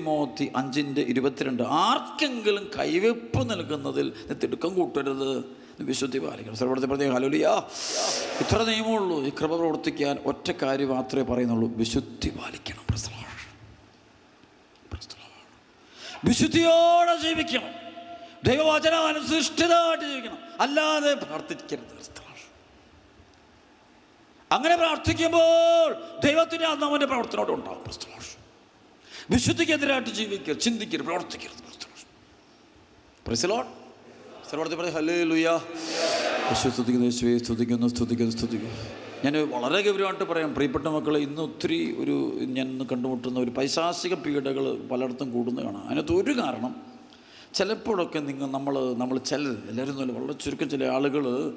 Timothy അഞ്ചിന്റെ ഇരുപത്തിരണ്ട്. ആർക്കെങ്കിലും കൈവെപ്പ് നൽകുന്നതിൽ തിടുക്കം കൂട്ടരുത് വിശുദ്ധി പാലിക്കണം. സർവത്തെ പ്രത്യേകം ഹലോലിയാ ഇത്ര നിയമമുള്ളൂ. ഈ കൃപ പ്രവർത്തിക്കാൻ ഒറ്റ കാര്യം മാത്രമേ പറയുന്നുള്ളൂ. വിശുദ്ധി പാലിക്കണം. വിശുദ്ധിയോടെ ജീവിക്കണം. ദൈവവചന അനുസൃഷ്ടിതമായിട്ട് ജീവിക്കണം. അല്ലാതെ പ്രാർത്ഥിക്കരുത്. അങ്ങനെ പ്രാർത്ഥിക്കുമ്പോൾ ദൈവത്തിന്റെ അന്നാമന്റെ പ്രവർത്തനോട് ഉണ്ടാകും. വിശുദ്ധിക്കെതിരായിട്ട് ജീവിക്കരുത് ചിന്തിക്കരുത് പ്രവർത്തിക്കരുത് സ്തുതിക്കുന്നു സ്തുതിക്കുന്നു സ്തുതിക്കുന്നു. ഞാൻ വളരെ ഗൗരവമായിട്ട് പറയാം പ്രിയപ്പെട്ട മക്കളെ ഇന്ന് ഒത്തിരി ഒരു ഞാൻ ഇന്ന് കണ്ടുമുട്ടുന്ന ഒരു പൈശാസിക പീഡകൾ പലയിടത്തും കൂടുന്നു കാണാം അതിനകത്ത് ഒരു കാരണം ചിലപ്പോഴൊക്കെ നിങ്ങൾ നമ്മൾ നമ്മൾ ചില എല്ലാവരും നല്ല വളരെ ചുരുക്കം ചില ആളുകൾ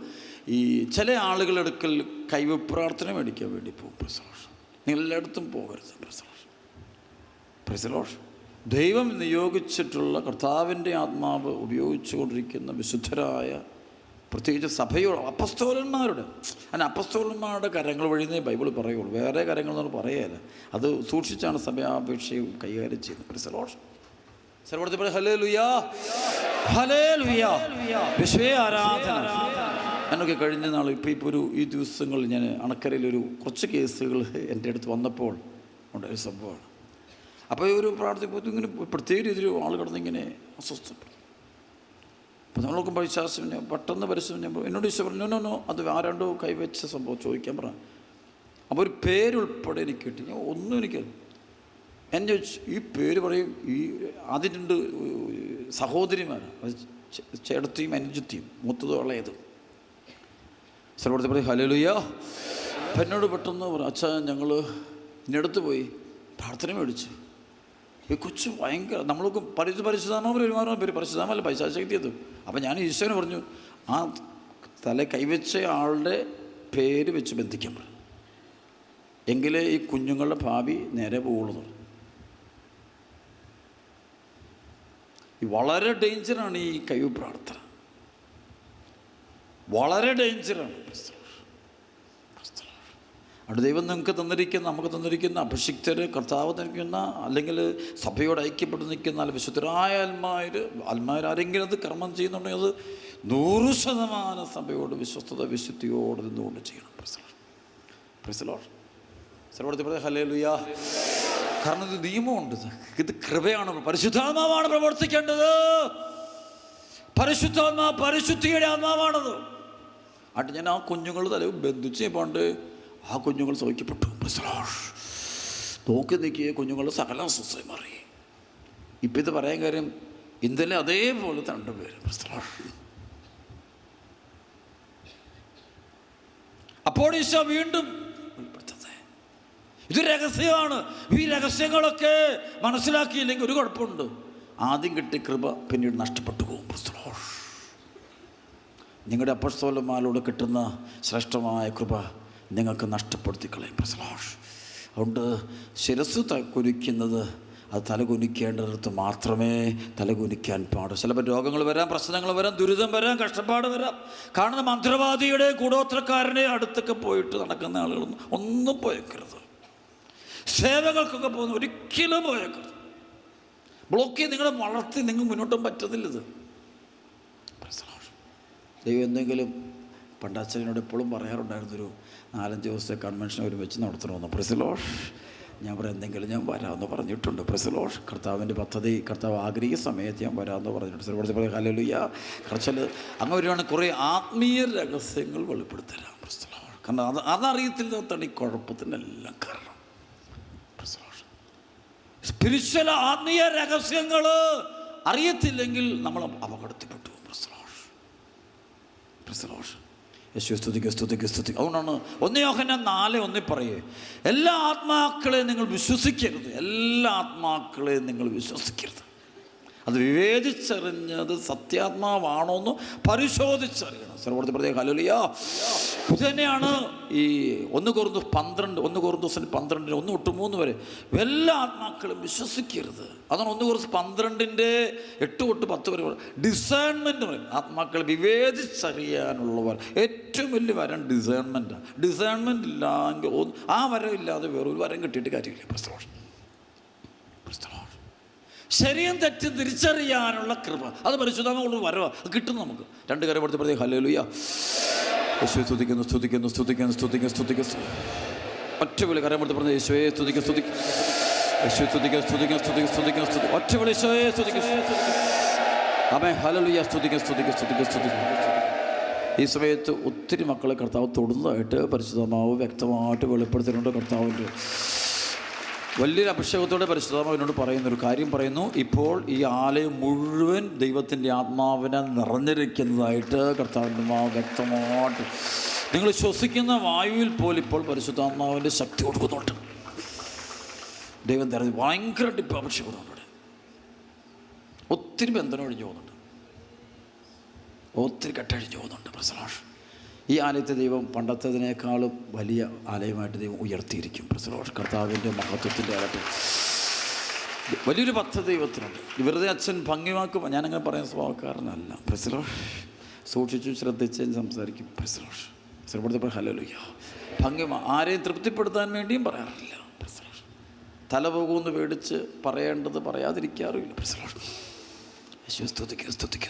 ഈ ചില ആളുകളെടുക്കൽ കൈവ് പ്രാർത്ഥന മേടിക്കാൻ വേണ്ടി പോകും. പ്രസവം നിങ്ങൾ എല്ലായിടത്തും പോകരുത്. പ്രസലോഷ് പ്രസലോഷ് ദൈവം നിയോഗിച്ചിട്ടുള്ള കർത്താവിന്റെ ആത്മാവ് ഉപയോഗിച്ചുകൊണ്ടിരിക്കുന്ന വിശുദ്ധരായ പ്രത്യേകിച്ച് സഭയോട് അപ്പസ്തോലന്മാരുടെ. അതിന് അപ്പസ്തോലന്മാരുടെ കരങ്ങൾ വഴിയേ ബൈബിൾ പറയുള്ളൂ. വേറെ കരങ്ങൾ എന്ന് പറയുകയല്ല അത് സൂക്ഷിച്ചാണ് സഭയാപേക്ഷയും കൈകാര്യം ചെയ്യുന്നത്. പ്രസലോഷ് ആരാധന. എന്നൊക്കെ കഴിഞ്ഞ നാൾ ഇപ്പോൾ ഇപ്പോൾ ഒരു ഈ ദിവസങ്ങളിൽ ഞാൻ അണക്കരയിലൊരു കുറച്ച് കേസുകൾ എന്റെ അടുത്ത് വന്നപ്പോൾ ഉണ്ടായ സംഭവമാണ്. അപ്പോൾ ഒരു പ്രാർത്ഥിക്കുമ്പോൾ ഇങ്ങനെ പ്രത്യേക രീതിയിൽ ആൾ കിടന്നിങ്ങനെ അസ്വസ്ഥപ്പെടും അപ്പോൾ നമ്മൾ നോക്കുമ്പോൾ വിശ്വാസത്തിന് പെട്ടെന്ന് പരിശ്രമിച്ചപ്പോൾ എന്നോട് ഈശോ പറഞ്ഞു നോ നോ അത് ആരാണ്ടോ കൈവച്ച സംഭവം ചോദിക്കാൻ പറ. അപ്പോൾ ഒരു പേരുൾപ്പെടെ എനിക്ക് കിട്ടി. ഞാൻ ഒന്നും എനിക്ക് എന്നെ ചോദിച്ചു ഈ പേര് പറയും ഈ ആദ്യം രണ്ട് സഹോദരിമാർ ചേട്ടത്തിയും അനുജത്തിയും മൂത്തതും ഇളയതും സ്ഥലപ്പെടുത്തി പറയും എന്നോട് പെട്ടെന്ന് പറഞ്ഞു അച്ഛാ ഞങ്ങൾ ഇന്നടുത്ത് പോയി പ്രാർത്ഥന മേടിച്ചു. ഈ കൊച്ചു ഭയങ്കര നമ്മൾക്ക് പരിശു പരിശുദ്ധാമ പെരുമാറുന്ന പേര് പരിശുദ്ധാമല്ല പൈശാശക്തി അത്. അപ്പം ഞാൻ ഈശ്വരന് പറഞ്ഞു ആ തല കൈവച്ച ആളുടെ പേര് വെച്ച് ബന്ധിക്കാൻ പറഞ്ഞു എങ്കിലേ ഈ കുഞ്ഞുങ്ങളുടെ ഭാവി നേരെ പോകുള്ളൂ. വളരെ ഡേഞ്ചറാണ് ഈ കൈവ് പ്രാർത്ഥന. വളരെ ഡേഞ്ചറാണ് അവിടെ ദൈവം നിങ്ങൾക്ക് തന്നിരിക്കുന്ന നമുക്ക് തന്നിരിക്കുന്ന അഭിഷിക്തർ കർത്താവ് തന്നിരിക്കുന്ന അല്ലെങ്കിൽ സഭയോട് ഐക്യപ്പെട്ട് നിൽക്കുന്ന വിശുദ്ധരായ ആത്മാർ ആരെങ്കിലും അത് കർമ്മം ചെയ്യുന്നുണ്ടെങ്കിൽ അത് നൂറ് ശതമാനം സഭയോട് വിശ്വസ്തത വിശുദ്ധിയോട് നിന്നുകൊണ്ട് ചെയ്യണം. കാരണം ഇത് നിയമമുണ്ട് ഇത്. കൃപയാണ്. പരിശുദ്ധാത്മാവാണ് പ്രവർത്തിക്കേണ്ടത്. പരിശുദ്ധാത്മാ പരിശുദ്ധിയുടെ ആത്മാവാണത്. ആട്ട് ഞാൻ ആ കുഞ്ഞുങ്ങൾ തലവ് ബന്ധിച്ച് പണ്ട് ആ കുഞ്ഞുങ്ങൾ സൗഖ്യപ്പെട്ടു നോക്കി നിൽക്കിയ കുഞ്ഞുങ്ങൾ സകല അസ്വസ്ഥയും മാറി. ഇപ്പം ഇത് പറയാൻ കാര്യം ഇന്നലെ അതേപോലെ രണ്ടുപേര് അപ്പോൾ ഈശോ വീണ്ടും ഇത് രഹസ്യമാണ്. ഈ രഹസ്യങ്ങളൊക്കെ മനസ്സിലാക്കിയില്ലെങ്കിൽ ഒരു കുഴപ്പമുണ്ട്. ആദ്യം കിട്ടിയ കൃപ പിന്നീട് നഷ്ടപ്പെട്ടു പോകും നിങ്ങളുടെ അപ്പസ്തോലന്മാരോട് കിട്ടുന്ന ശ്രേഷ്ഠമായ കൃപ നിങ്ങൾക്ക് നഷ്ടപ്പെടുത്തി കളയും. പ്രസലോഷ് അതുകൊണ്ട് ശിരസ് കുനിക്കുന്നത് അത് തലകുനിക്കേണ്ടടുത്ത് മാത്രമേ തലകുനിക്കാൻ പാടൂ ചിലപ്പോൾ രോഗങ്ങൾ വരാം പ്രശ്നങ്ങൾ വരാം ദുരിതം വരാം കഷ്ടപ്പാട് വരാം. കാണുന്ന മന്ത്രവാദിയുടെ കൂടോത്രക്കാരനെ അടുത്തൊക്കെ പോയിട്ട് നടക്കുന്ന ആളുകളൊന്നും ഒന്നും പോയേക്കരുത്. സേവകൾക്കൊക്കെ പോകുന്ന ഒരിക്കലും പോയേക്കരുത്. ബ്ലോക്ക് ചെയ്ത് നിങ്ങളെ വളർത്തി നിങ്ങൾ മുന്നോട്ടും പറ്റത്തില്ലത്. ദൈവം എന്തെങ്കിലും പണ്ട് അച്ഛനോട് ഇപ്പോഴും പറയാറുണ്ടായിരുന്നൊരു നാലഞ്ച് ദിവസത്തെ കൺവെൻഷൻ വെച്ച് നടത്തണമെന്ന്. പ്രസിലോഷ് ഞാൻ പറയാം എന്തെങ്കിലും ഞാൻ വരാമെന്ന് പറഞ്ഞിട്ടുണ്ട്. പ്രസിലോഷ് കർത്താവിന്റെ പദ്ധതി കർത്താവ് ആഗ്രഹിക്കുന്ന സമയത്ത് ഞാൻ വരാമെന്ന് പറഞ്ഞിട്ടുണ്ട്. സിലബസ് പറയാം ഹലലുയ്യ കുറച്ചൽ അങ്ങനെ ഒരുപാട് കുറേ ആത്മീയ രഹസ്യങ്ങൾ വെളിപ്പെടുത്തരാം. പ്രസിലോഷ് കാരണം അത് അതറിയത്തില്ലാത്താണ് ഈ കുഴപ്പത്തിനെല്ലാം കാരണം. പ്രസിലോഷ് സ്പിരിച്വൽ ആത്മീയ രഹസ്യങ്ങൾ അറിയത്തില്ലെങ്കിൽ നമ്മൾ അപകടത്തിൽപ്പെട്ടു. പ്രസലോഷ് പ്രസലോഷ് യേശു സ്തുതിക്ക് സ്തുതിക്ക് സ്തുതി അതുകൊണ്ടാണ് ഒന്ന് യോഹന നാല് ഒന്നി പറയേ. എല്ലാ ആത്മാക്കളെയും നിങ്ങൾ വിശ്വസിക്കരുത്. എല്ലാ ആത്മാക്കളെയും നിങ്ങൾ വിശ്വസിക്കരുത്. അത് വിവേചിച്ചറിഞ്ഞത് സത്യാത്മാവാണോ എന്ന് പരിശോധിച്ചറിയണം. സർവത്തിൽ പ്രത്യേക ഹലോലിയ ഇത് തന്നെയാണ് ഈ ഒന്ന് കുറുന്ന് പന്ത്രണ്ട് ഒന്ന് കുറുന്തോസിന് പന്ത്രണ്ടിന് ഒന്ന് തൊട്ട് മൂന്ന് വരെ എല്ലാ ആത്മാക്കളും വിശ്വസിക്കരുത്. അതാണ് ഒന്ന് കുറച്ച് പന്ത്രണ്ടിന്റെ എട്ട് തൊട്ട് പത്ത് വരെ ഡിസേൺമെന്റ് പറയും ആത്മാക്കൾ വിവേചിച്ചറിയാനുള്ളവർ. ഏറ്റവും വലിയ വരം ഡിസേൺമെന്റാണ് ഡിസേൺമെന്റ് ഇല്ലെങ്കിൽ ആ വരം ഇല്ലാതെ വേറൊരു വരം കിട്ടിയിട്ട് കാര്യമില്ല. പ്രസ്തോഷം പ്രസ്തോഷം ശരിയും തെറ്റും തിരിച്ചറിയാനുള്ള കൃപ. അത് പരിശുദ്ധമുള്ള വരവ. അത് കിട്ടും നമുക്ക്. രണ്ട് കാര്യം പഠിച്ച പ്രതി ഹല്ലേലൂയ. യേശുവെ സ്തുതിക്കുന്നു സ്തുതിക്കുന്നു സ്തുതിക്കുന്നു സ്തുതിക്കുന്നു സ്തുതിക്കുന്നു. ഒറ്റ വിളി കരം എടുത്ത് പറഞ്ഞ. യേശുവെ സ്തുതിക്കുന്നു സ്തുതി യേശുവെ സ്തുതിക്കുന്നു സ്തുതിക്കുന്നു സ്തുതിക്കുന്നു സ്തുതിക്കുന്നു സ്തുതി ഒറ്റ വിളി യേശുവെ സ്തുതിക്കുന്നു. അമേ ഹലലുയ സ്തുതിക്കുന്നു സ്തുതിക്കുന്നു സ്തുതിക്കുന്നു സ്തുതിക്കുന്നു. ഈ സമയത്ത് ഒത്തിരി മക്കളെ കർത്താവ് തൊടുന്നതായിട്ട് പരിശുദ്ധമാവ് വ്യക്തമായിട്ട് വെളിപ്പെടുത്തിയിട്ടുണ്ട്. കർത്താവിന്റെ വലിയൊരു അഭിഷേകത്തോടെ പരിശുദ്ധമാവ് എന്നോട് പറയുന്ന ഒരു കാര്യം പറയുന്നു. ഇപ്പോൾ ഈ ആലയം മുഴുവൻ ദൈവത്തിന്റെ ആത്മാവിനെ നിറഞ്ഞിരിക്കുന്നതായിട്ട് കർത്താവിന്റെ വ്യക്തമായിട്ട് നിങ്ങൾ ശ്വസിക്കുന്ന വായുവിൽ പോലും ഇപ്പോൾ പരിശുദ്ധാത്മാവിന്റെ ശക്തി കൊടുക്കുന്നുണ്ട് ദൈവം തരുന്നത് ഭയങ്കരമായിട്ട് ഇപ്പോൾ അഭിഷേകമുണ്ട് ഒത്തിരി ബന്ധനം ഒഴിഞ്ഞു പോകുന്നുണ്ട്. ഒത്തിരി കെട്ടഴിഞ്ഞു പോകുന്നുണ്ട് പ്രസലാഷ് ഈ ആലയത്തെ ദൈവം പണ്ടത്തേതിനേക്കാളും വലിയ ആലയമായിട്ട് ദൈവം ഉയർത്തിയിരിക്കും. പ്രസലോഷ് കർത്താവിന്റെ മഹത്വത്തിന്റെ ആകട്ടെ വലിയൊരു പദ്ധതി ദൈവത്തിനുണ്ട്. വെറുതെ അച്ഛൻ ഭംഗിമാക്കും ഞാനങ്ങനെ പറയുന്ന സ്വഭാവക്കാരനല്ല. പ്രസലോഷ് സൂക്ഷിച്ചു ശ്രദ്ധിച്ച് സംസാരിക്കും. പ്രസലോഷ് ശ്രദ്ധപ്പെടുത്തപ്പോൾ ഹലോയ്യ ഭംഗി ആരെയും തൃപ്തിപ്പെടുത്താൻ വേണ്ടിയും പറയാറില്ല. പ്രസലോഷ് തല പോകുമെന്ന് പേടിച്ച് പറയേണ്ടത് പറയാതിരിക്കാറുമില്ല. പ്രസലോഷ് സ്തുതിക്കുക സ്തുതിക്കുക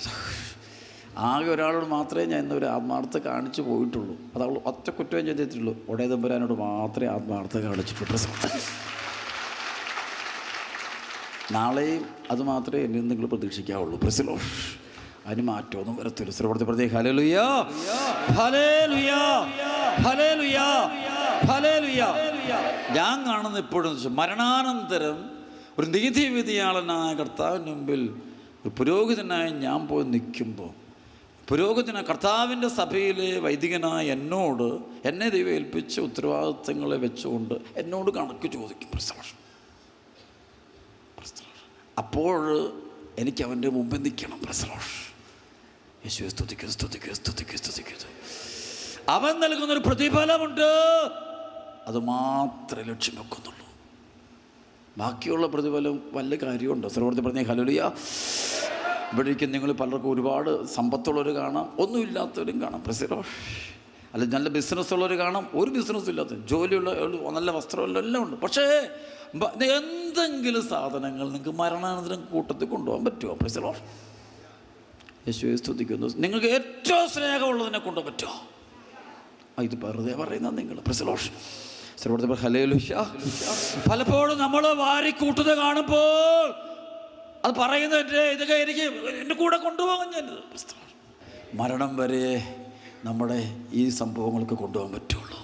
ആകെ ഒരാളോട് മാത്രമേ ഞാൻ ഇന്നൊരു ആത്മാർത്ഥ കാണിച്ചു പോയിട്ടുള്ളൂ. അത് അവൾ ഒറ്റ കുറ്റവും ചെയ്തിട്ടുള്ളൂ ഒടേ തമ്പുരാനോട് മാത്രമേ ആത്മാർത്ഥ കാണിച്ചിട്ടുള്ളൂ. നാളെയും അത് മാത്രമേ എന്നിൽ നിങ്ങൾ പ്രതീക്ഷിക്കാവുള്ളൂ. പ്രസിലോ. അതിന് മാറ്റമൊന്നും വരത്തില്ല. ശ്രവണത്തെ പ്രതി. ഹലലുയാ ഹലേലുയാ ഹലേലുയാ ഹലേലുയാ ഞാൻ കാണുന്ന ഇപ്പോഴും മരണാനന്തരം ഒരു നീതിവിധിയാളനായ കർത്താവിന് മുമ്പിൽ ഒരു പുരോഹിതനായി ഞാൻ പോയി നിൽക്കുമ്പോൾ പുരോഹിതന കർത്താവിന്റെ സഭയിലെ വൈദികനായ എന്നോട് എന്നെ ദൈവം ഏൽപ്പിച്ച ഉത്തരവാദിത്തങ്ങളെ വെച്ചുകൊണ്ട് എന്നോട് കണക്ക് ചോദിക്കും. പ്രസവം അപ്പോൾ എനിക്ക് അവന്റെ മുമ്പിൽ നിൽക്കണം. പ്രസലോഷ് യേശുവെ സ്തുതിക്കുക സ്തുതിക്കുക സ്തുതിക്കുക സ്തുതിക്കുക അവൻ നൽകുന്നൊരു പ്രതിഫലമുണ്ട്. അത് മാത്രമേ ലക്ഷ്യം വെക്കുന്നുള്ളൂ. ബാക്കിയുള്ള പ്രതിഫലം വല്ല കാര്യമുണ്ടോ? സർവർത്തി പറഞ്ഞ ഹലോലിയ ഇവിടെ ഇരിക്കുന്ന നിങ്ങൾ പലർക്കും ഒരുപാട് സമ്പത്തുള്ളവർ കാണാം ഒന്നുമില്ലാത്തവരും കാണാം. പ്രസിഡോ അല്ല നല്ല ബിസിനസ് ഉള്ളവർ കാണാം ഒരു ബിസിനസ്സും ഇല്ലാത്ത ജോലിയുള്ള നല്ല വസ്ത്രമുള്ള എല്ലാം ഉണ്ട്. പക്ഷേ എന്തെങ്കിലും സാധനങ്ങൾ നിങ്ങൾക്ക് മരണാനന്തരം കൂട്ടത്തിൽ കൊണ്ടുപോകാൻ പറ്റുമോ? പ്രസിഡോ യേശുവെ സ്തുതിക്കുന്നു. നിങ്ങൾക്ക് ഏറ്റവും സ്നേഹമുള്ളതിനെ കൊണ്ടുപോകാൻ പറ്റുമോ? ഇത് വെറുതെ പറയുന്ന നിങ്ങൾ. പ്രസിലോഷ് പലപ്പോഴും നമ്മൾ വാരിക്കൂട്ടുന്നത് കാണുമ്പോൾ അത് പറയുന്ന ഇതൊക്കെ എനിക്ക് എന്റെ കൂടെ കൊണ്ടുപോകാൻ ഞാൻ മരണം വരെ നമ്മുടെ ഈ സംഭവങ്ങൾക്ക് കൊണ്ടുപോകാൻ പറ്റുള്ളൂ.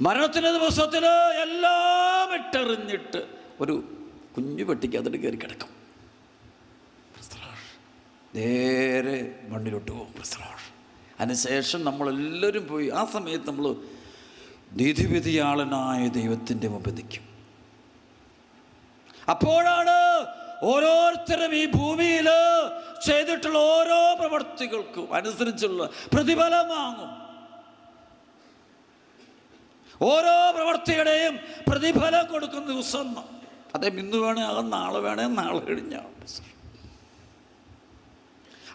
മരണത്തിന്റെ ദിവസത്തിൽ എല്ലാം ഇട്ടെറിഞ്ഞിട്ട് ഒരു കുഞ്ഞു പെട്ടിക്ക് അതിന് കയറി കിടക്കും. നേരെ മണ്ണിലോട്ട് പോകും പ്രസ്രാഷ് അതിനുശേഷം നമ്മളെല്ലാവരും പോയി ആ സമയത്ത് നമ്മൾ നീതിവിധിയാളനായ ദൈവത്തിന്റെ മുമ്പ് നിൽക്കും. അപ്പോഴാണ് ഓരോരുത്തരും ഈ ഭൂമിയിൽ ചെയ്തിട്ടുള്ള ഓരോ പ്രവർത്തികൾക്കും അനുസരിച്ചുള്ള പ്രതിഫലം വാങ്ങും. ഓരോ പ്രവർത്തിയുടെയും പ്രതിഫലം കൊടുക്കുന്ന ദിവസം അതേ ഇന്ന് വേണേ ആകാം നാളെ വേണേ നാളെ കഴിഞ്ഞാൽ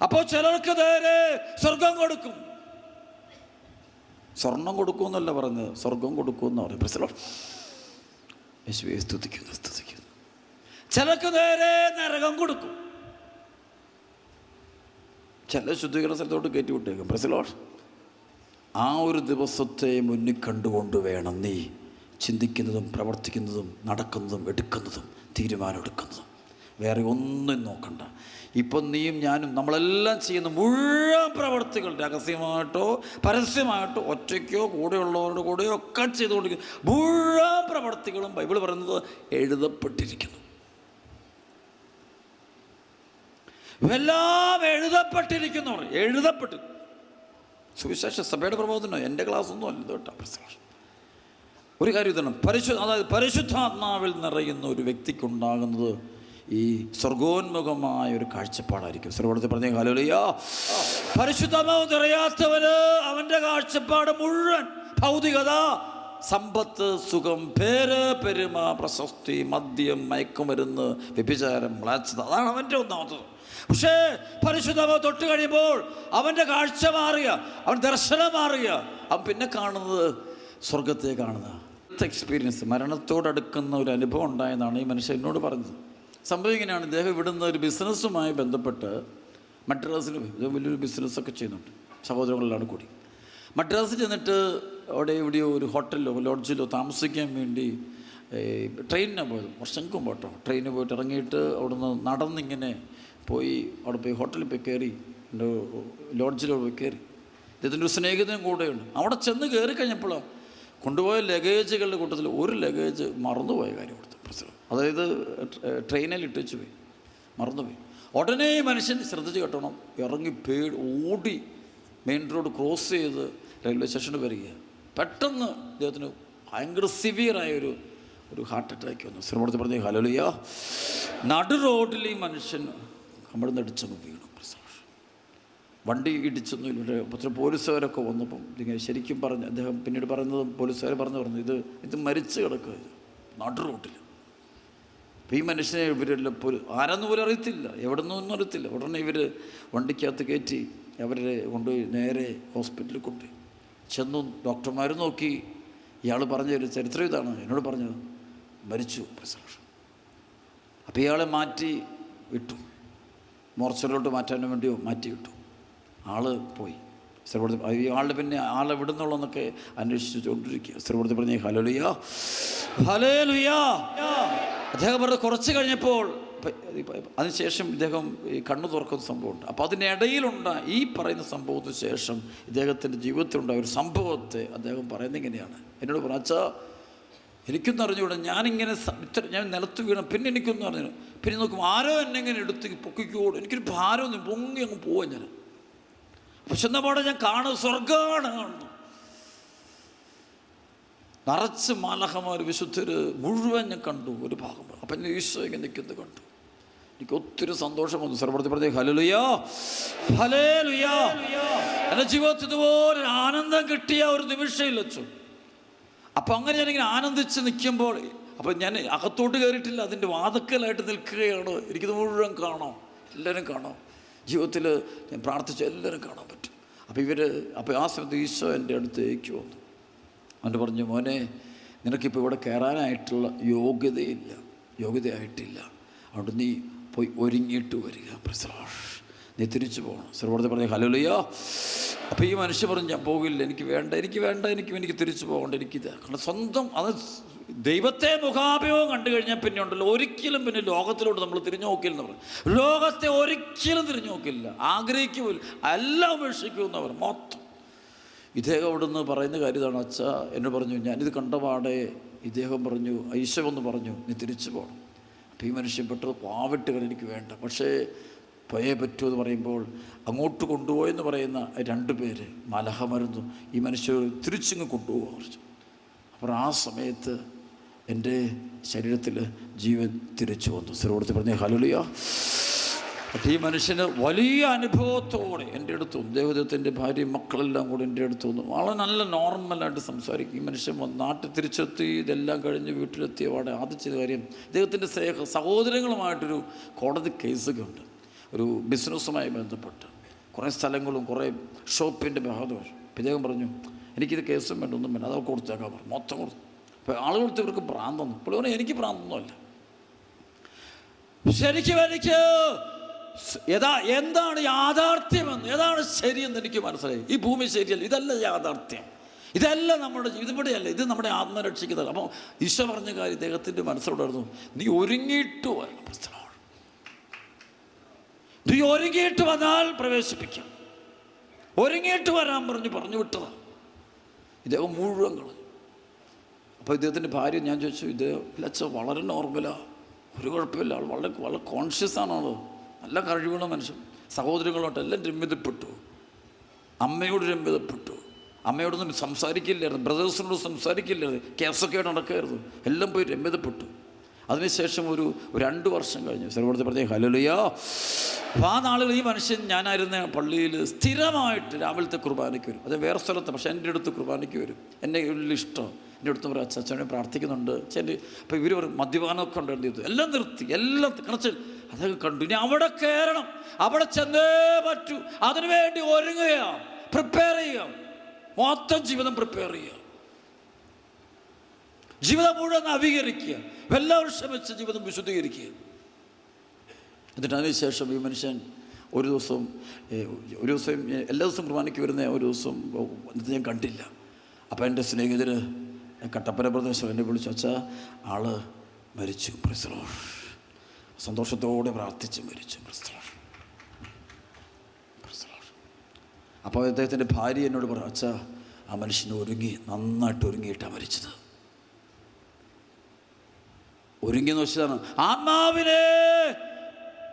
അപ്പോൾ ചിലർക്ക് നേരെ സ്വർഗം കൊടുക്കും. സ്വർണം കൊടുക്കുമെന്നല്ല പറഞ്ഞത് സ്വർഗം കൊടുക്കുമെന്ന് പറയും. പ്രസിഡന്റ് യേശുവെ സ്തുതിക്കുന്നു സ്തുതിക്കുന്നു. ചിലർക്ക് നേരെ നരകം കൊടുക്കും. ചില ശുദ്ധീകരണ സ്ഥലത്തോട്ട് കയറ്റി വിട്ടേക്കും. പ്രസിലോഷ് ആ ഒരു ദിവസത്തെ മുന്നിൽ കണ്ടുകൊണ്ട് വേണം നീ ചിന്തിക്കുന്നതും പ്രവർത്തിക്കുന്നതും നടക്കുന്നതും എടുക്കുന്നതും തീരുമാനമെടുക്കുന്നതും വേറെ ഒന്നും നോക്കണ്ട. ഇപ്പം നീയും ഞാനും നമ്മളെല്ലാം ചെയ്യുന്ന മുഴുവൻ പ്രവർത്തികൾ രഹസ്യമായിട്ടോ പരസ്യമായിട്ടോ ഒറ്റയ്ക്കോ കൂടെയുള്ളവരുടെ കൂടെയോ ഒക്കെ ചെയ്തുകൊണ്ടിരിക്കുന്നു മുഴുവൻ പ്രവർത്തികളും ബൈബിൾ പറയുന്നത് എഴുതപ്പെട്ടിരിക്കുന്നു. ഇവെല്ലാം എഴുതപ്പെട്ടിരിക്കുന്നു. എഴുതപ്പെട്ടു. സുവിശേഷ സഭയുടെ പ്രബോധനം എന്റെ ക്ലാസ് ഒന്നും അല്ല കേട്ടോ. ഒരു കാര്യം ഇതാണ് പരിശു അതായത് പരിശുദ്ധാത്മാവിൽ നിറയുന്ന ഒരു വ്യക്തിക്കുണ്ടാകുന്നത് ഈ സ്വർഗോന്മുഖമായ ഒരു കാഴ്ചപ്പാടായിരിക്കും. സർവടത്തെ പറഞ്ഞ കാലോലിയ പരിശുദ്ധാത്മാവ് നിറയാത്തവന് അവന്റെ കാഴ്ചപ്പാട് മുഴുവൻ ഭൗതികത സമ്പത്ത് സുഖം പേര് പെരുമ പ്രശസ്തി മദ്യം മയക്കുമരുന്ന് വ്യഭിചാരം മ്ലാച്ഛത അതാണ് അവന്റെ ഒന്നാമത്തത്. പക്ഷേ പരിശുദ്ധമ തൊട്ട് കഴിയുമ്പോൾ അവന്റെ കാഴ്ച മാറുക അവൻ ദർശനം മാറുക അവൻ പിന്നെ കാണുന്നത് സ്വർഗത്തെ കാണുന്നത് എക്സ്പീരിയൻസ് മരണത്തോടടുക്കുന്ന ഒരു അനുഭവം ഉണ്ടായെന്നാണ് ഈ മനുഷ്യൻ എന്നോട് പറഞ്ഞത്. സംഭവം ഇങ്ങനെയാണ് ഇദ്ദേഹം ഇവിടുന്ന് ഒരു ബിസിനസ്സുമായി ബന്ധപ്പെട്ട് മദ്രാസിൽ വലിയൊരു ബിസിനസ്സൊക്കെ ചെയ്യുന്നുണ്ട്. സഹോദരങ്ങളിലാണ് കൂടി. മദ്രാസിൽ ചെന്നിട്ട് അവിടെ എവിടെയോ ഒരു ഹോട്ടലിലോ ലോഡ്ജിലോ താമസിക്കാൻ വേണ്ടി ട്രെയിനിനാണ് പോയത്. വർഷങ്ങൾക്ക് മുമ്പ് കേട്ടോ ട്രെയിനിൽ പോയിട്ട് ഇറങ്ങിയിട്ട് അവിടെ നിന്ന് നടന്നിങ്ങനെ പോയി അവിടെ പോയി ഹോട്ടലിൽ പോയി കയറി എന്റെ ലോഡ്ജിലോ പോയി കയറി. ഇതിന്റെ ഒരു സ്നേഹിതനും കൂടെയുണ്ട്. അവിടെ ചെന്ന് കയറി കഴിഞ്ഞപ്പോൾ കൊണ്ടുപോയ ലഗേജുകളുടെ കൂട്ടത്തിൽ ഒരു ലഗേജ് മറന്നുപോയ കാര്യം കൊടുത്തു പ്രശ്നം അതായത് ട്രെയിനിൽ ഇട്ടുവെച്ച് പോയി. മറന്നുപോയി. ഉടനെ മനുഷ്യൻ ശ്രദ്ധിച്ച് കെട്ടണം. ഇറങ്ങി പേടി ഓടി മെയിൻ റോഡ് ക്രോസ് ചെയ്ത് റെയിൽവേ സ്റ്റേഷനിൽ വരിക. പെട്ടെന്ന് അദ്ദേഹത്തിന് ഭയങ്കര സിവിയറായ ഒരു ഒരു ഹാർട്ട് അറ്റാക്ക് വന്നു. ശ്രമത്തിൽ പറഞ്ഞ ഹലോലിയ നടു റോഡിൽ ഈ മനുഷ്യൻ നമ്മുടെ അടിച്ചങ്ങ് വീണു വണ്ടി ഇടിച്ചൊന്നും ഇവിടെ ഒത്തിരി പോലീസുകാരൊക്കെ വന്നപ്പം ഇങ്ങനെ ശരിക്കും പറഞ്ഞ് അദ്ദേഹം പിന്നീട് പറയുന്നത് പോലീസുകാർ പറഞ്ഞു പറഞ്ഞു ഇത് ഇത് മരിച്ചു കിടക്കുക നടു റോട്ടിൽ അപ്പോൾ ഈ മനുഷ്യനെ ഇവരെല്ലാം പോലും ആരാന്ന് പോലും അറിയത്തില്ല. എവിടെ നിന്നൊന്നും അറിയത്തില്ല. ഉടനെ ഇവർ വണ്ടിക്കകത്ത് കയറ്റി അവരെ കൊണ്ടുപോയി നേരെ ഹോസ്പിറ്റലിൽ കൊണ്ടുപോയി. ചെന്നു ഡോക്ടർമാർ നോക്കി. ഇയാൾ പറഞ്ഞ ഒരു ചരിത്രം ഇതാണ്. എന്നോട് പറഞ്ഞത് മരിച്ചു പ്രസലക്ഷൻ അപ്പോൾ ഇയാളെ മാറ്റി വിട്ടു. മോർച്ചറിലോട്ട് മാറ്റാൻ വേണ്ടിയോ മാറ്റി വിട്ടു. ആൾ പോയി. സ്ഥിരപ്പെടുത്തി ഈ ആളുടെ പിന്നെ ആൾ എവിടെ നിന്നുള്ളതെന്നൊക്കെ അന്വേഷിച്ചുകൊണ്ടിരിക്കുക. സ്ഥിരപ്പെടുത്തി ലുയാ ഹലോ ഹലേലുയ അദ്ദേഹം പറഞ്ഞത് കുറച്ച് കഴിഞ്ഞപ്പോൾ അതിനുശേഷം ഇദ്ദേഹം കണ്ണു തുറക്കുന്ന സംഭവമുണ്ട്. അപ്പോൾ അതിനിടയിലുണ്ട ഈ പറയുന്ന സംഭവത്തിന് ശേഷം ഇദ്ദേഹത്തിന്റെ ജീവിതത്തിലുണ്ടായ ഒരു സംഭവത്തെ അദ്ദേഹം പറയുന്നത് ഇങ്ങനെയാണ്. എന്നോട് പറഞ്ഞു എനിക്കൊന്നും അറിഞ്ഞുകൂടാ. ഞാനിങ്ങനെ ഞാൻ നിലത്ത് വീണം പിന്നെ എനിക്കൊന്നും അറിഞ്ഞു പിന്നെ നോക്കും ആരോ എന്നെ ഇങ്ങനെ എടുത്ത് പൊക്കിക്കോടും. എനിക്കൊരു ഭാരമൊന്നും പൊങ്ങി അങ്ങ് പോവാൻ ഞാൻ പക്ഷെ എന്നാ പാടെ ഞാൻ കാണുന്നത് സ്വർഗമാണ് കാണുന്നു നിറച്ച് മാലഹമാർ വിശുദ്ധർ മുഴുവൻ ഞാൻ കണ്ടു ഒരു ഭാഗം. അപ്പം ഞാൻ ഈശോ ഇങ്ങനെ നിൽക്കുന്നത് കണ്ടു. എനിക്ക് ഒത്തിരി സന്തോഷം വന്നു സർവർത്തി പറഞ്ഞ ഹലലുയാ ഹലേലുയാ എന്റെ ജീവിതത്തിൽ ഇതുപോലെ ആനന്ദം കിട്ടിയ ഒരു നിമിഷമില്ല അച്ഛൻ. അപ്പം അങ്ങനെ ഞാനിങ്ങനെ ആനന്ദിച്ച് നിൽക്കുമ്പോൾ അപ്പം ഞാൻ അകത്തോട്ട് കയറിയിട്ടില്ല. അതിന്റെ വാതക്കലായിട്ട് നിൽക്കുകയാണ്. എനിക്കിത് മുഴുവൻ കാണാം. എല്ലാവരും കാണാം. ജീവിതത്തിൽ ഞാൻ പ്രാർത്ഥിച്ച എല്ലാവരും കാണാൻ പറ്റും. അപ്പോൾ ഇവർ അപ്പോൾ ആ സമയത്ത് ഈശോ എന്റെ അടുത്തേക്ക് വന്നു. അവന്റെ പറഞ്ഞു മോനെ നിനക്കിപ്പോൾ ഇവിടെ കയറാനായിട്ടുള്ള യോഗ്യതയില്ല. യോഗ്യതയായിട്ടില്ല. അതുകൊണ്ട് നീ പോയി ഒരുങ്ങിയിട്ട് വരിക. പ്രസലാഷ് നീ തിരിച്ചു പോകണം സർവോടത്തെ പറഞ്ഞ ഹലോലയ്യോ അപ്പോൾ ഈ മനുഷ്യ പറഞ്ഞു ഞാൻ പോകില്ല എനിക്ക് വേണ്ട എനിക്ക് വേണ്ട എനിക്ക് എനിക്ക് തിരിച്ചു പോകണ്ട എനിക്കിത് കാരണം സ്വന്തം അത് ദൈവത്തെ മുഖാഭിമുഖം കണ്ടു കഴിഞ്ഞാൽ പിന്നെ ഉണ്ടല്ലോ ഒരിക്കലും പിന്നെ ലോകത്തിലോട്ട് നമ്മൾ തിരിഞ്ഞു നോക്കില്ലെന്ന് പറഞ്ഞു. ലോകത്തെ ഒരിക്കലും തിരിഞ്ഞു നോക്കില്ല. ആഗ്രഹിക്കുമില്ല എല്ലാം ഉപേക്ഷിക്കുമെന്ന് മൊത്തം. ഇദ്ദേഹം അവിടുന്ന് പറയുന്ന കാര്യം ഇതാണ് അച്ഛ എന്നെ പറഞ്ഞു ഞാനിത് കണ്ടപാടെ ഇദ്ദേഹം പറഞ്ഞു ഐശവെന്ന് പറഞ്ഞു നീ തിരിച്ചു പോകണം അപ്പോൾ ഈ മനുഷ്യൻ പെട്ടത് പാവിട്ടുകൾ എനിക്ക് വേണ്ട. പക്ഷേ പോയേ പറ്റൂ എന്ന് പറയുമ്പോൾ അങ്ങോട്ട് കൊണ്ടുപോയെന്ന് പറയുന്ന രണ്ട് പേര് മലഹമരുന്നു. ഈ മനുഷ്യർ തിരിച്ചിങ്ങ് കൊണ്ടുപോകാൻ പറഞ്ഞു അപ്പോൾ ആ സമയത്ത് എന്റെ ശരീരത്തിൽ ജീവൻ തിരിച്ചു വന്നു. സ്ഥിരോടത്തിൽ പറഞ്ഞ ഹലുളിയ അപ്പോൾ ഈ മനുഷ്യന് വലിയ അനുഭവത്തോടെ എന്റെ അടുത്ത് ദേവദത്തിന്റെ ഭാര്യയും മക്കളെല്ലാം കൂടെ എന്റെ അടുത്ത് വന്നു. വളരെ നല്ല നോർമലായിട്ട് സംസാരിക്കും. ഈ മനുഷ്യൻ നാട്ടിൽ തിരിച്ചെത്തി ഇതെല്ലാം കഴിഞ്ഞ് വീട്ടിലെത്തിയ പാടെ ആദ്യം ചെയ്ത കാര്യം ഇദ്ദേഹത്തിന്റെ സ്നേഹ സഹോദരങ്ങളുമായിട്ടൊരു കോടതി കേസൊക്കെ ഉണ്ട് ഒരു ബിസിനസ്സുമായി ബന്ധപ്പെട്ട് കുറേ സ്ഥലങ്ങളും കുറേ ഷോപ്പിന്റെ ബഹദോഷ് ഇദ്ദേഹം പറഞ്ഞു എനിക്കിത് കേസും വേണ്ട ഒന്നും വേണ്ട അതൊക്കെ കൊടുത്തേക്കാൻ പറഞ്ഞു. മൊത്തം കൊടുത്തു. അപ്പോൾ ആളുകൾക്ക് ഇവർക്ക് പ്രാന്തൊന്നും പുള്ളി പറഞ്ഞു എനിക്ക് പ്രാന്തൊന്നുമല്ല. ശരിക്കും എനിക്ക് യഥാ എന്താണ് യാഥാർത്ഥ്യമെന്ന് ഏതാണ് ശരിയെന്ന് എനിക്ക് മനസ്സിലായി. ഈ ഭൂമി ശരിയല്ല ഇതല്ല യാഥാർത്ഥ്യം. ഇതല്ല നമ്മുടെ ജീവിതം ഇവിടെയല്ല ഇത് നമ്മുടെ ആത്മരക്ഷിക്കുന്നത്. അപ്പോൾ ഈശോ പറഞ്ഞ കാര്യം ഇദ്ദേഹത്തിന്റെ മനസ്സിലുണ്ടായിരുന്നു നീ ഒരുങ്ങിയിട്ട് വരണം പ്രശ്നമാണ്. നീ ഒരുങ്ങിയിട്ട് വന്നാൽ പ്രവേശിപ്പിക്കാം. ഒരുങ്ങിയിട്ട് വരാൻ പറഞ്ഞു പറഞ്ഞു വിട്ടതാണ് ഇദ്ദേഹം മുഴുവൻ കളഞ്ഞു. അപ്പോൾ ഇദ്ദേഹത്തിന്റെ ഭാര്യ ഞാൻ ചോദിച്ചു ഇദ്ദേഹം ലച്ച വളരെ നോർമലാണ് ഒരു കുഴപ്പമില്ല ആൾ വളരെ വളരെ കോൺഷ്യസ് ആണ് നല്ല കഴിവുള്ള മനുഷ്യൻ. സഹോദരങ്ങളോട്ട് എല്ലാം രമ്യതപ്പെട്ടു. അമ്മയോട് രമ്യതപ്പെട്ടു. അമ്മയോടൊന്നും സംസാരിക്കില്ലായിരുന്നു. ബ്രദേഴ്സിനോട് സംസാരിക്കില്ലായിരുന്നു. കേസൊക്കെ നടക്കായിരുന്നു എല്ലാം പോയി രമ്യതപ്പെട്ടു. അതിനുശേഷം ഒരു രണ്ട് വർഷം കഴിഞ്ഞു. സർവോടത്ത് പറഞ്ഞ ഹലോലിയോ അപ്പോൾ ആ നാളുകൾ ഈ മനുഷ്യൻ ഞാനായിരുന്ന പള്ളിയിൽ സ്ഥിരമായിട്ട് രാവിലത്തെ കുർബാനയ്ക്ക് വരും. അത് വേറെ സ്ഥലത്ത് പക്ഷേ എന്റെ അടുത്ത് കുർബാനയ്ക്ക് വരും. എന്നെ ഇഷ്ടം. എന്റെ അടുത്ത് പറയും അച്ഛനെ പ്രാർത്ഥിക്കുന്നുണ്ട്. ചെല്ലി അപ്പോൾ ഇവർ പറയും മദ്യപാനമൊക്കെ ഉണ്ട്. എന്ത് ചെയ്തു? എല്ലാം നിർത്തി എല്ലാം കണച്ച് അതൊക്കെ കണ്ടു. ഇനി അവിടെ കയറണം. അവിടെ ചെന്നേ പറ്റൂ. അതിനു വേണ്ടി ഒരുങ്ങുക പ്രിപ്പയർ ചെയ്യാം മൊത്തം ജീവിതം പ്രിപ്പയർ ചെയ്യാം ജീവിതം മുഴുവൻ നവീകരിക്കുക. എല്ലാവരും ശ്രമിച്ച് ജീവിതം വിശുദ്ധീകരിക്കുക. എന്നിട്ട് അതിനുശേഷം ഈ മനുഷ്യൻ ഒരു ദിവസം ഒരു ദിവസം എല്ലാ ദിവസവും കുർബാനയ്ക്ക് വരുന്ന ഒരു ദിവസം ഞാൻ കണ്ടില്ല. അപ്പം എന്റെ സ്നേഹിതർ കട്ടപ്പന പ്രദേശം എന്നെ വിളിച്ചു വെച്ചാൽ ആൾ മരിച്ചു സന്തോഷത്തോടെ പ്രാർത്ഥിച്ച് മരിച്ചു അപ്പോൾ അദ്ദേഹത്തിന്റെ ഭാര്യ എന്നോട് പറഞ്ഞു അച്ഛാ ആ മനുഷ്യൻ ഒരുങ്ങി നന്നായിട്ട് ഒരുങ്ങിയിട്ടാണ് മരിച്ചത്. ഒരുങ്ങിയെന്ന് വെച്ചതാണ് ആത്മാവിനെ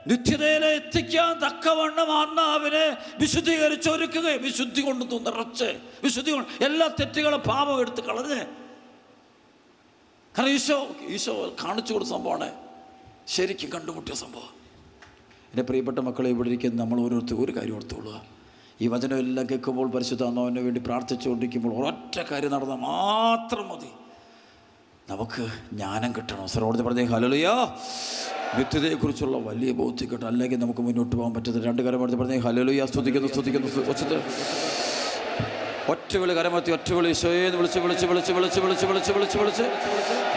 നിത്യതയിലെ എത്തിക്കാൻ തക്കവണ്ണം ആത്മാവിനെ വിശുദ്ധീകരിച്ച് ഒരുക്കുകയും വിശുദ്ധി കൊണ്ട് നിറച്ച് വിശുദ്ധി കൊണ്ട് എല്ലാ തെറ്റുകളും പാപം എടുത്ത് കളഞ്ഞ് കാരണം ഈശോ ഈശോ കാണിച്ചു കൊടുത്ത സംഭവമാണ് ശരിക്കും കണ്ടുമുട്ടിയ സംഭവം. എന്റെ പ്രിയപ്പെട്ട മക്കളെ ഇവിടെ ഇരിക്കുന്ന നമ്മൾ ഓരോരുത്തർ ഒരു കാര്യം ഓർത്തുകൊള്ളുക ഈ വചനം എല്ലാം കേൾക്കുമ്പോൾ പരിശുദ്ധ അന്നവന് വേണ്ടി പ്രാർത്ഥിച്ചുകൊണ്ടിരിക്കുമ്പോൾ ഒരൊറ്റ കാര്യം നടന്നാൽ മാത്രം മതി. നമുക്ക് ജ്ഞാനം കിട്ടണം. സരോടത്തെ പറഞ്ഞേ ഹലലുയോ നിത്യതയെക്കുറിച്ചുള്ള വലിയ ബോധ്യം കിട്ടണം. അല്ലെങ്കിൽ നമുക്ക് മുന്നോട്ട് പോകാൻ പറ്റത്തില്ല. രണ്ട് കാര്യം പറഞ്ഞേ ഹലലുയ സ്തുതിക്കുന്നു സ്തുതിക്കുന്നു. സ്തു- ഒച്ചത്ത് ഒറ്റ വിളി കരമത്തി ഒറ്റ വിളി ശ്വേത് എന്ന് വിളിച്ച് വിളിച്ച് വിളിച്ച് വിളിച്ച് വിളിച്ച് വിളിച്ച് വിളിച്ച് വിളിച്ച്.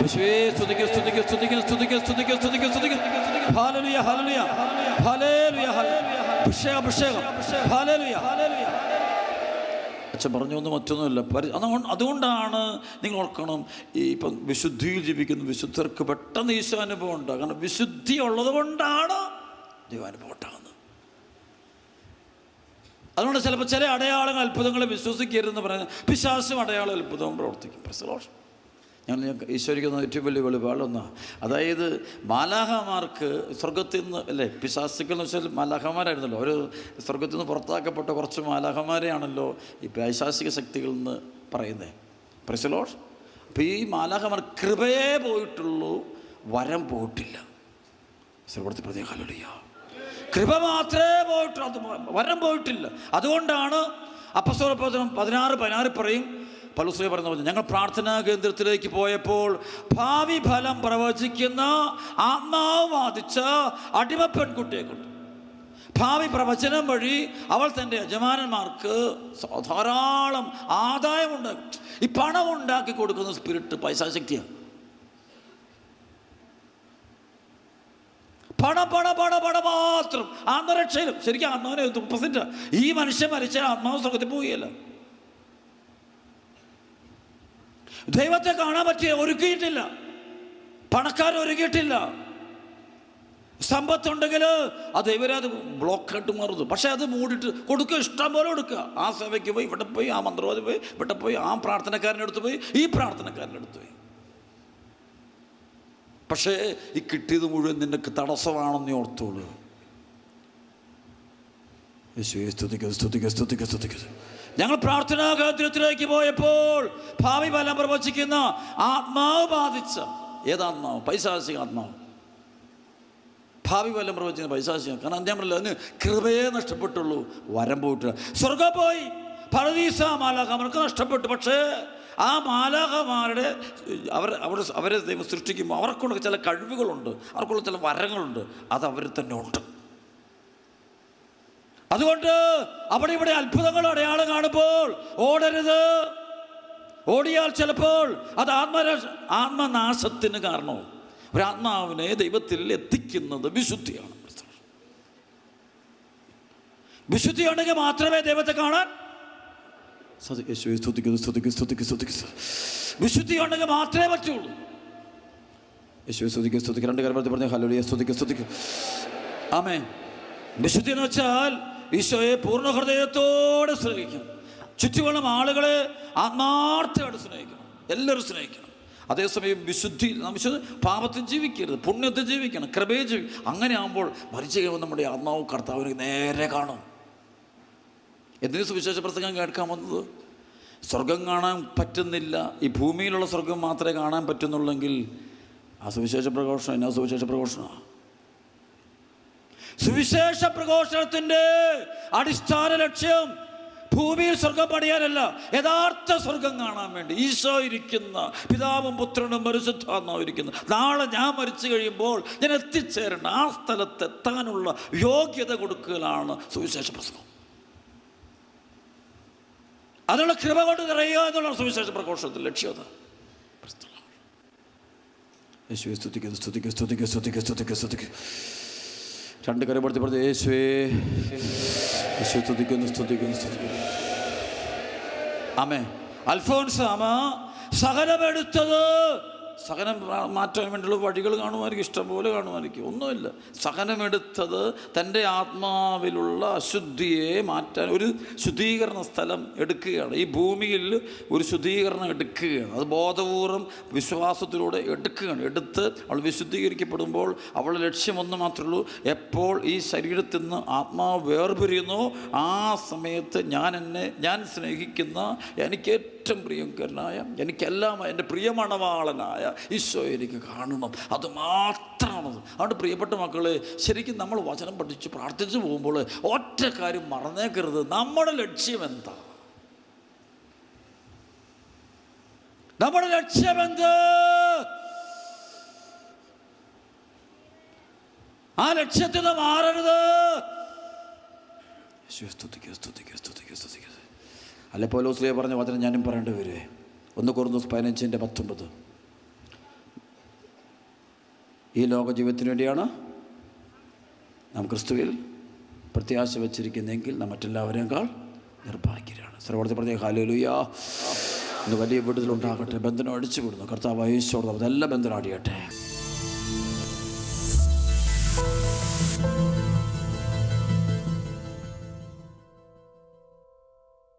യേശുവേ സ്തുതിക്കുക സ്തുതിക്കുക സ്തുതിക്കുക സ്തുതിക്കുക സ്തുതിക്കുക സ്തുതിക്കുക സ്തുതിക്കുക ഹല്ലേലൂയ ഹല്ലേലൂയ ഹല്ലേലൂയ അഭിഷേകം അഭിഷേകം. ഹല്ലേലൂയ അച്ഛൻ പറഞ്ഞു ഒന്നും മറ്റൊന്നുമില്ല അതുകൊണ്ടാണ് നിങ്ങൾ ഓർക്കണം ഈ ഇപ്പം വിശുദ്ധിയിൽ ജീവിക്കുന്ന വിശുദ്ധർക്ക് പെട്ടെന്ന് ഈശോ അനുഭവം ഉണ്ടാകും. കാരണം വിശുദ്ധി ഉള്ളത് കൊണ്ടാണ് ദൈവാനുഭവം ഉണ്ടാകുന്നത്. അതുകൊണ്ട് ചിലപ്പോൾ ചില അടയാളങ്ങൾ അത്ഭുതങ്ങളെ വിശ്വസിക്കരുതെന്ന് പറയുന്നത് പിശാസും അടയാളം അത്ഭുതവും പ്രവർത്തിക്കും. പ്രസലോഷം ഞാൻ ഈശ്വരിക്കുന്ന ഏറ്റവും വലിയ വെളിപാടൊന്നാണ് അതായത് മാലാഹമാർക്ക് സ്വർഗത്തിൽ നിന്ന് അല്ലേ പിശാസുക്കൾ എന്ന് വെച്ചാൽ മാലാഹമാരായിരുന്നല്ലോ ഒരു സ്വർഗത്തിൽ നിന്ന് പുറത്താക്കപ്പെട്ട കുറച്ച് മാലാഹമാരെയാണല്ലോ ഈ പൈശാസിക ശക്തികളിൽ നിന്ന് പറയുന്നത് പ്രസലോഷ് അപ്പോൾ ഈ മാലാഹമാർ കൃപയെ പോയിട്ടുള്ളൂ വരം പോയിട്ടില്ല. സർവടത്തി പ്രതി ഹലുടിയ കൃപ മാത്രമേ പോയിട്ടുള്ളൂ അത് വരം പോയിട്ടില്ല. അതുകൊണ്ടാണ് അപ്പസ്വരപ്രവചനം പതിനാറ് പതിനാറ് പറയും. പലുശ്രീ പറയുന്ന പറഞ്ഞു ഞങ്ങൾ പ്രാർത്ഥനാ കേന്ദ്രത്തിലേക്ക് പോയപ്പോൾ ഭാവി ഫലം പ്രവചിക്കുന്ന ആത്മാവ് ബാധിച്ച അടിമ പെൺകുട്ടിയെ കൊണ്ട് ഭാവി പ്രവചനം വഴി അവൾ തന്റെ യജമാനന്മാർക്ക് ധാരാളം ആദായമുണ്ട്. ഈ പണം ഉണ്ടാക്കി കൊടുക്കുന്ന സ്പിരിറ്റ് പൈസാശക്തിയാണ് പണ പണ പണ പണ മാത്രം. ആത്മരക്ഷയിലും ശരിക്കും ആത്മാവിനെ പ്രസിഡന്റ് ഈ മനുഷ്യൻ മരിച്ചാൽ ആത്മാവ് സ്വർഗത്തിൽ പോവുകയല്ല. ദൈവത്തെ കാണാൻ പറ്റിയ ഒരുക്കിയിട്ടില്ല. പണക്കാർ ഒരുക്കിയിട്ടില്ല. സമ്പത്തുണ്ടെങ്കിൽ ആ ദൈവരെ അത് ബ്ലോക്കായിട്ട് മാറുന്നു. പക്ഷേ അത് മൂടിട്ട് കൊടുക്കുക ഇഷ്ടം പോലെ കൊടുക്കുക. ആ സഭയ്ക്ക് പോയി ഇവിടെ പോയി ആ മന്ത്രവാദി പോയി ഇവിടെ പോയി ആ പ്രാർത്ഥനക്കാരന്റെ അടുത്ത് പോയി ഈ പ്രാർത്ഥനക്കാരന്റെ അടുത്ത് പോയി. പക്ഷേ ഈ കിട്ടിയത് മുഴുവൻ നിനക്ക് തടസ്സമാണെന്ന് ഓർത്തോളൂ. യേശുവേ സ്തുതിക്കുക സ്തുതിക്കുക സ്തുതിക്കുക സ്തുതിക്കുക ഞങ്ങൾ പ്രാർത്ഥനാ കേന്ദ്രത്തിലേക്ക് പോയപ്പോൾ ഭാവി ഫലം പ്രവചിക്കുന്ന ആത്മാവ് ബാധിച്ച ഏതാത്മാവ് പൈശാസിക ആത്മാവ്. ഭാവി ഫലം പ്രവചിക്കുന്ന പൈശാസിക കാരണം അന്ത്യം പറഞ്ഞില്ല അതിന് കൃപയെ നഷ്ടപ്പെട്ടുള്ളൂ. വരം പോയിട്ട് സ്വർഗം പോയി. പരദീസ മാലാഖമാർക്ക് നഷ്ടപ്പെട്ടു. പക്ഷേ ആ മാലാഖമാരുടെ അവർ അവർ അവരെ ദൈവം സൃഷ്ടിക്കുമ്പോൾ അവർക്കുള്ള ചില കഴിവുകളുണ്ട് അവർക്കുള്ള ചില വരങ്ങളുണ്ട് അത് അവർ തന്നെ ഉണ്ട്. അതുകൊണ്ട് അവിടെ ഇവിടെ അത്ഭുതങ്ങൾ അടയാളം കാണുമ്പോൾ ഓടരുത്. ഓടിയാൽ ചിലപ്പോൾ അത് ആത്മ ആത്മനാശത്തിന് കാരണവും ഒരാത്മാവിനെ ദൈവത്തിൽ എത്തിക്കുന്നത് വിശുദ്ധിയാണ്. വിശുദ്ധിയുണ്ടെങ്കിൽ മാത്രമേ ദൈവത്തെ കാണാൻ യേശുവേ സ്തുതിക്കുന്നു, സ്തുതിക്കുന്നു, സ്തുതിക്കുന്നു, സ്തുതിക്കുന്നു. വിശുദ്ധി ഉണ്ടെങ്കിൽ മാത്രമേ പറ്റുള്ളൂ. യേശുവെ സ്തുതിക്കുക സ്തുതിക്കും രണ്ട് കാര്യം പറഞ്ഞു. ഹലോടിയെ സ്തുതിക്കും സ്തുതിക്കും ആമേ വിശുദ്ധി എന്ന് വെച്ചാൽ ഈശോയെ പൂർണ ഹൃദയത്തോടെ സ്നേഹിക്കണം. ചുറ്റുമുള്ള ആളുകളെ ആത്മാർത്ഥമായിട്ട് സ്നേഹിക്കണം. എല്ലാവരും സ്നേഹിക്കണം. അതേസമയം വിശുദ്ധി നാം വിശുദ്ധ പാപത്തിൽ ജീവിക്കരുത്. പുണ്യത്തിൽ ജീവിക്കണം. കൃപയെ ജീവിക്കണം അങ്ങനെ ആകുമ്പോൾ മരിച്ചു കഴിയുമ്പോൾ നമ്മുടെ ആത്മാവ് കർത്താവിനെ നേരെ കാണും. എന്തിനു സുവിശേഷ പ്രസംഗം കേൾക്കാൻ വന്നത്? സ്വർഗം കാണാൻ പറ്റുന്നില്ല. ഈ ഭൂമിയിലുള്ള സ്വർഗം മാത്രമേ കാണാൻ പറ്റുന്നുള്ളെങ്കിൽ ആ സുവിശേഷ പ്രഘോഷണം എന്നാ സുവിശേഷ പ്രഘോഷണമാണ് സുവിശേഷ പ്രഘോഷണത്തിന്റെ അടിസ്ഥാന ലക്ഷ്യം ഭൂമിയിൽ സ്വർഗം പണിയാനല്ല യഥാർത്ഥ സ്വർഗം കാണാൻ വേണ്ടി. ഈശോ ഇരിക്കുന്ന പിതാവും പുത്രനും പരിശുദ്ധാത്മാവും ഇരിക്കുന്ന. നാളെ ഞാൻ മരിച്ചു കഴിയുമ്പോൾ ഞാൻ എത്തിച്ചേരേണ്ട ആ സ്ഥലത്ത് എത്താനുള്ള യോഗ്യത കൊടുക്കലാണ് സുവിശേഷ പ്രസംഗം. അതിനുള്ള കൃപ കൊണ്ട് നിറയുക എന്നുള്ള സുവിശേഷ പ്രഘോഷത്തിൽ ലക്ഷ്യം യേശുവെ സ്തുതിക്കുന്നു സ്തുതിക്കുന്നു രണ്ട് കരം പഠിച്ച് പഠിച്ച് യേശുവേ യേശു സ്തുതിക്കുന്നു സ്തുതിക്കുന്നു സ്തുതിക്കുന്നു. അമേ അൽഫോൻസ് അമ്മ സകലമെടുത്തത് സഹനം മാറ്റാൻ വേണ്ടിയുള്ള വഴികൾ കാണുമായിരിക്കും ഇഷ്ടംപോലെ കാണുമായിരിക്കും. ഒന്നുമില്ല. സഹനമെടുത്തത് തന്റെ ആത്മാവിലുള്ള അശുദ്ധിയെ മാറ്റാൻ ഒരു ശുദ്ധീകരണ സ്ഥലം എടുക്കുകയാണ്. ഈ ഭൂമിയിൽ ഒരു ശുദ്ധീകരണം എടുക്കുകയാണ്. അത് ബോധപൂർവം വിശ്വാസത്തിലൂടെ എടുക്കുകയാണ്. എടുത്ത് അവൾ വിശുദ്ധീകരിക്കപ്പെടുമ്പോൾ അവളുടെ ലക്ഷ്യം ഒന്ന് മാത്രമേ ഉള്ളൂ. എപ്പോൾ ഈ ശരീരത്തിൽ നിന്ന് ആത്മാവ് വേർപിരിയുന്നു ആ സമയത്ത് ഞാൻ എന്നെ ഞാൻ സ്നേഹിക്കുന്ന എനിക്ക് ഏറ്റവും പ്രിയങ്കരനായ എനിക്കെല്ലാം എന്റെ പ്രിയമണവാളനായ ഈശോ എനിക്ക് കാണണം അത് മാത്രമാണത്. അതുകൊണ്ട് പ്രിയപ്പെട്ട മക്കളെ ശരിക്കും നമ്മൾ വചനം പഠിച്ച് പ്രാർത്ഥിച്ചു പോകുമ്പോൾ ഒറ്റ കാര്യം മറന്നേക്കരുത്. നമ്മുടെ ലക്ഷ്യം എന്താ? നമ്മുടെ ലക്ഷ്യം എന്ത്? ആ ലക്ഷ്യത്തിൽ നിന്ന് മാറരുത്. അല്ലെ അല്ലെ പോലോസ്ലിയെ പറഞ്ഞ വചനം ഞാനും പറയേണ്ടി വരുവേ. ഒന്ന് കുറഞ്ഞു പതിനഞ്ചിന്റെ പത്തൊമ്പത്. ഈ ലോക ജീവിതത്തിന് വേണ്ടിയാണ് നാം ക്രിസ്തുവിൽ പ്രത്യാശ വച്ചിരിക്കുന്നെങ്കിൽ നാം മറ്റെല്ലാവരേക്കാൾ നിർഭാഗ്യരാണ്. സർവോടത്തെ പ്രത്യേക ഹാലുലുയ ഇന്ന് വലിയ വിടുതലുണ്ടാകട്ടെ ബന്ധനം അടിച്ചു വിടുന്നു കർത്താവ് യേശോട് അതെല്ലാം ബന്ധനം അടിയട്ടെ